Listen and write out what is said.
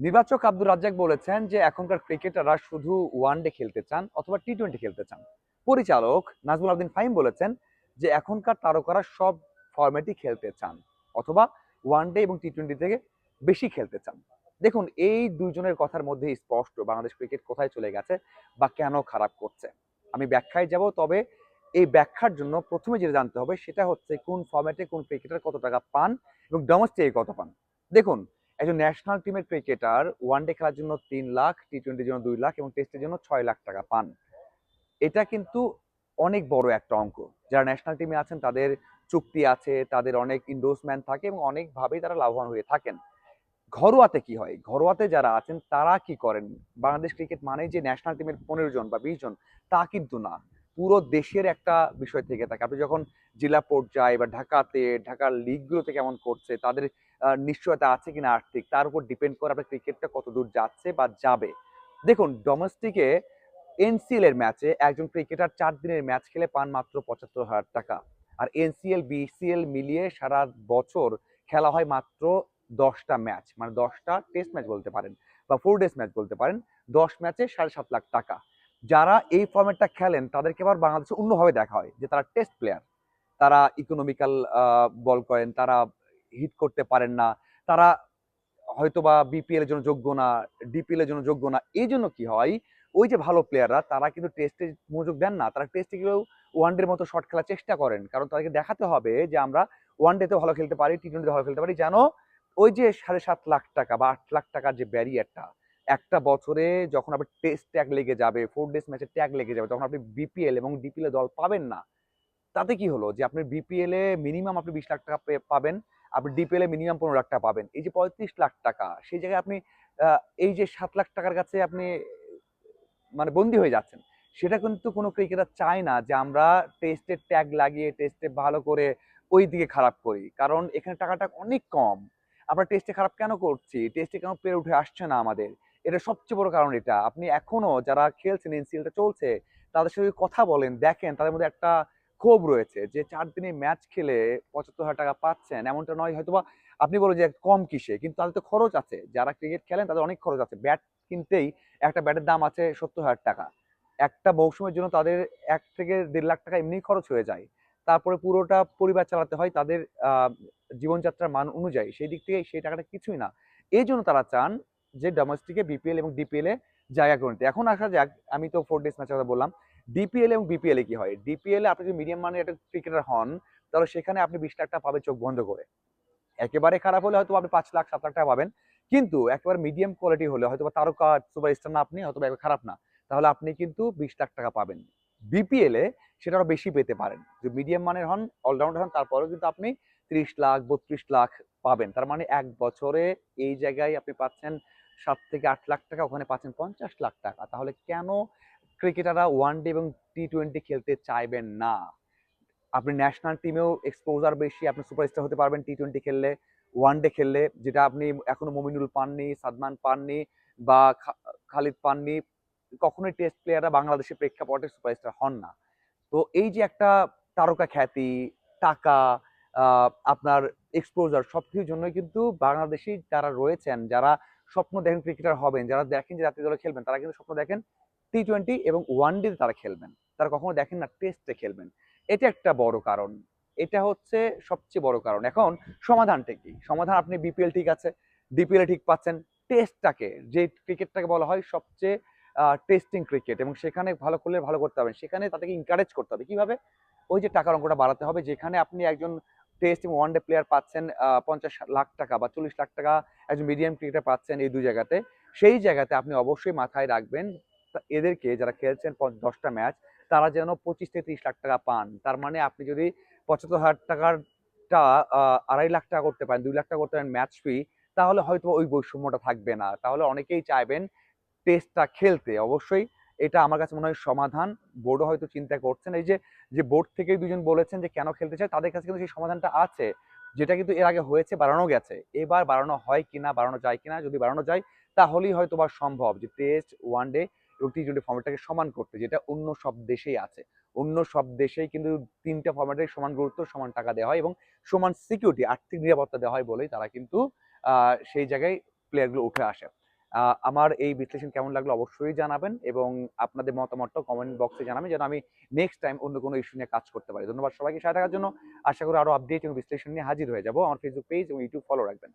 নির্বাচক আব্দুর রাজ্জাক বলেছেন যে এখনকার ক্রিকেটাররা শুধু ওয়ান ডে খেলতে চান অথবা টি টোয়েন্টি খেলতে চান। পরিচালক নাজমুল আবদিন ফাহিম বলেছেন যে এখনকার তারকারা সব ফরম্যাটই খেলতে চান অথবা ওয়ান ডে এবং টি টোয়েন্টি থেকে বেশি খেলতে চান। দেখুন, এই দুইজনের কথার মধ্যে স্পষ্ট বাংলাদেশ ক্রিকেট কোথায় চলে গেছে বা কেন খারাপ করছে। আমি ব্যাখ্যায় যাব, তবে এই ব্যাখ্যার জন্য প্রথমে যেটা জানতে হবে সেটা হচ্ছে কোন ফরম্যাটে কোন ক্রিকেটার কত টাকা পান এবং ডোমেস্টিকে কত পান। দেখুন একজন ন্যাশনাল টিমের ক্রিকেটার ওয়ান ডে খেলার জন্য তিন লাখ টি টোয়েন্টির জন্য দুই লাখ এবং টেস্টের জন্য ছয় লাখ টাকা পান। এটা কিন্তু অনেক বড় একটা অঙ্ক। যারা ন্যাশনাল টিমে আছেন, তাদের চুক্তি আছে, তাদের অনেক ইন্ডোসমেন্ট থাকে এবং অনেকভাবেই তারা লাভবান হয়ে থাকেন। ঘরোয়াতে কি হয়? ঘরোয়াতে যারা আছেন, তারা কি করেন? বাংলাদেশ ক্রিকেট মানে যে ন্যাশনাল টিমের পনেরো জন বা বিশ জন, তা কিন্তু না। পুরো দেশের একটা বিষয় থেকে থাকে। আপনি যখন জেলা পর্যায়ে বা ঢাকাতে, ঢাকার লিগগুলোতে কেমন করছে, তাদের নিশ্চয়তা আছে কিনা আর্থিক, তার উপর ডিপেন্ড করে আপনার ক্রিকেটটা কত দূর যাচ্ছে বা যাবে। দেখুন ডোমেস্টিকে এনসিএল এর ম্যাচে একজন ক্রিকেটার চার দিনের ম্যাচ খেলে পান মাত্র পঁচাত্তর হাজার টাকা। আর এনসিএল বিসিএল মিলিয়ে সারা বছর খেলা হয় মাত্র দশটা ম্যাচ মানে দশটা টেস্ট ম্যাচ বলতে পারেন বা ফোর ডেজ ম্যাচ বলতে পারেন। দশ ম্যাচে সাড়ে সাত লাখ টাকা। যারা এই ফর্মেটটা খেলেন, তাদেরকে আবার বাংলাদেশে অন্যভাবে দেখা হয় যে তারা টেস্ট প্লেয়ার তারা ইকোনমিক্যাল বল করেন, তারা হিট করতে পারেন না। তারা হয়তো বা বিপিএল এর জন্য যোগ্য না ডিপিএল এর জন্য যোগ্য না, এই জন্য কি হয়? ওই যে ভালো প্লেয়াররা তারা কিন্তু টেস্টে মনোযোগ দেন না। তারা টেস্টে গিয়েও ওয়ান ডের মতো শট খেলার চেষ্টা করেন। কারণ তাদেরকে দেখাতে হবে যে আমরা ওয়ান ডেতে ভালো খেলতে পারি টি টোয়েন্টিতে ভালো খেলতে পারি, যেন ওই যে সাড়ে সাত লাখ টাকা বা আট লাখ টাকার যে ব্যারিয়ারটা একটা বছরে যখন আপনি টেস্ট ট্যাগ লেগে যাবে ফোর ডেজ ম্যাচের ট্যাগ লেগে যাবে, তখন আপনি বিপিএল এবং ডিপিএল দল পাবেন না। তাতে কি হলো? যে আপনি বিপিএল এ মিনিমাম আপনি বিশ লাখ টাকা পাবেন আপনি ডিপিএল মিনিমাম পনেরো লাখ টাকা পাবেন। এই যে পঁয়ত্রিশ লাখ টাকা, সেই জায়গায় আপনি এই যে সাত লাখ টাকার কাছে আপনি মানে বন্দি হয়ে যাচ্ছেন। সেটা কিন্তু কোনো ক্রিকেটার চায় না যে আমরা টেস্টের ট্যাগ লাগিয়ে টেস্টে ভালো করে ওই দিকে খারাপ করি। কারণ এখানে টাকাটা অনেক কম। আমরা টেস্টে খারাপ কেন করছি? টেস্টে কেন পেরে উঠে আসছে না আমাদের? এটা সবচেয়ে বড় কারণ এটা। আপনি এখনও যারা খেলছেন এনসিএলটা চলছে, তাদের সঙ্গে কথা বলেন, দেখেন তাদের মধ্যে একটা ক্ষোভ রয়েছে যে চার দিনে ম্যাচ খেলে পঁচাত্তর হাজার টাকা পাচ্ছেন, এমনটা নয়, হয়তোবা আপনি বলো যে কম কিসে, কিন্তু তাদের তো খরচ আছে। যারা ক্রিকেট খেলেন তাদের অনেক খরচ আছে। ব্যাট কিনতেই একটা ব্যাটের দাম আছে সত্তর হাজার টাকা। একটা মৌসুমের জন্য তাদের এক থেকে দেড় লাখ টাকা এমনি খরচ হয়ে যায়। তারপরে পুরোটা পরিবার চালাতে হয় তাদের জীবনযাত্রার মান অনুযায়ী। সেই দিক থেকে সেই টাকাটা কিছুই না। এই জন্য তারা চান যে ডোমেস্টিকে বিপিএল এবং ডিপিএল এ জায়গা করে নিতে এখন আসা যাক, আমি তো ফোর ডেজ ম্যাচের কথা বললাম। ডিপিএল এবং বিপিএল কি হয়? ডিপিএল আপনি যদি মিডিয়াম মানের একটা ক্রিকেটার হন, তাহলে সেখানে আপনি বিশ লাখ টাকা পাবেন চোখ বন্ধ করে। একেবারে খারাপ হলে হয়তো আপনি পাঁচ লাখ, সাত লাখ টাকা পাবেন। কিন্তু একেবারে মিডিয়াম কোয়ালিটি হলে হয়তো তারকা সুপার স্টার না আপনি হয়তো একবার খারাপ না। তাহলে আপনি কিন্তু বিশ লাখ টাকা পাবেন। বিপিএল সেটা আরও বেশি পেতে পারেন। যদি মিডিয়াম মানের হন অলরাউন্ডার হন, তারপরেও কিন্তু আপনি ত্রিশ লাখ, বত্রিশ লাখ পাবেন। তার মানে এক বছরে এই জায়গায় আপনি পাচ্ছেন সাত থেকে আট লাখ টাকা, ওখানে পাচ্ছেন পঞ্চাশ লাখ টাকা। তাহলে কেন ক্রিকেটাররা ওয়ান ডে এবং টি টোয়েন্টি খেলতে চাইবেন না। আপনি ন্যাশনাল টিমেও এক্সপোজার বেশি, আপনি সুপারস্টার হতে পারবেন টি টোয়েন্টি খেললে ওয়ান ডে খেললে, যেটা আপনি এখনও মমিনুল পাননি, সাদমান পাননি বা খালিদ পাননি, কখনোই টেস্ট প্লেয়াররা বাংলাদেশের প্রেক্ষাপটে সুপারস্টার হন না। তো এই যে একটা তারকা খ্যাতি, টাকা আপনার এক্সপোজার সব কিছুর জন্যই কিন্তু বাংলাদেশি যারা রয়েছেন, যারা স্বপ্ন দেখেন ক্রিকেটার হবেন, যারা দেখেন যে জাতীয় দলে খেলবেন, তারা কিন্তু স্বপ্ন দেখেন টি টোয়েন্টি এবং ওয়ান ডে তারা খেলবেন। তারা কখনো দেখেন না টেস্টে খেলবেন। এটা একটা বড় কারণ। এটা হচ্ছে সবচেয়ে বড় কারণ। এখন সমাধানটা কি? সমাধান আপনি বিপিএল ঠিক আছে ডিপিএল ঠিক পাচ্ছেন। টেস্টটাকে যে ক্রিকেটটাকে বলা হয় সবচেয়ে টেস্টিং ক্রিকেট এবং সেখানে ভালো করলে ভালো করতে হবে সেখানে তাদেরকে ইনকারেজ করতে হবে। কীভাবে? ওই যে টাকার অঙ্কটা বাড়াতে হবে। যেখানে আপনি একজন টেস্ট এবং ওয়ান ডে প্লেয়ার পাচ্ছেন পঞ্চাশ লাখ টাকা বা চল্লিশ লাখ টাকা, একজন মিডিয়াম ক্রিকেটার পাচ্ছেন এই দুই জায়গাতে। সেই জায়গাতে আপনি অবশ্যই মাথায় রাখবেন এদেরকে যারা খেলছেন দশটা ম্যাচ তারা যেন পঁচিশ থেকে ত্রিশ লাখ টাকা পান। তার মানে আপনি যদি পঁচাত্তর হাজার টাকারটা আড়াই লাখ টাকা করতে পারেন, দুই লাখ টাকা করতে পারেন ম্যাচ ফি তাহলে হয়তো ওই বৈষম্যটা থাকবে না। তাহলে অনেকেই চাইবেন টেস্টটা খেলতে। অবশ্যই এটা আমার কাছে মনে হয় সমাধান। বোর্ডও হয়তো চিন্তা করছেন। এই যে যে বোর্ড থেকেই দুজন বলেছেন যে কেন খেলতে চায়, তাদের কাছে কিন্তু সেই সমাধানটা আছে। যেটা কিন্তু এর আগে হয়েছে, বাড়ানো গেছে। এবার বাড়ানো হয় কিনা, বাড়ানো যায় কিনা, যদি বাড়ানো যায়, তাহলেই হয়তো বা সম্ভব যে টেস্ট ওয়ান ডে এবং টি ফর্মেটটাকে সমান করতে, যেটা অন্য সব দেশেই আছে। অন্য সব দেশেই কিন্তু তিনটা ফর্মেটের সমান গুরুত্ব, সমান টাকা দেওয়া হয় এবং সমান সিকিউরিটি আর্থিক নিরাপত্তা দেওয়া হয় বলেই তারা কিন্তু সেই জায়গায় প্লেয়ারগুলো উঠে আসে। আমার এই বিশ্লেষণ কেমন লাগল অবশ্যই জানাবেন এবং আপনাদের মতামতটা কমেন্ট বক্সে জানাবেন যেন আমি নেক্সট টাইম অন্য কোনো ইস্যু নিয়ে কাজ করতে পারি। ধন্যবাদ সবাইকে, সাথে থাকার জন্য আশা করি আরও আপডেট এবং বিশ্লেষণ নিয়ে হাজির হয়ে যাব। আমার ফেসবুক পেজ এবং ইউটিউব ফলো রাখবেন।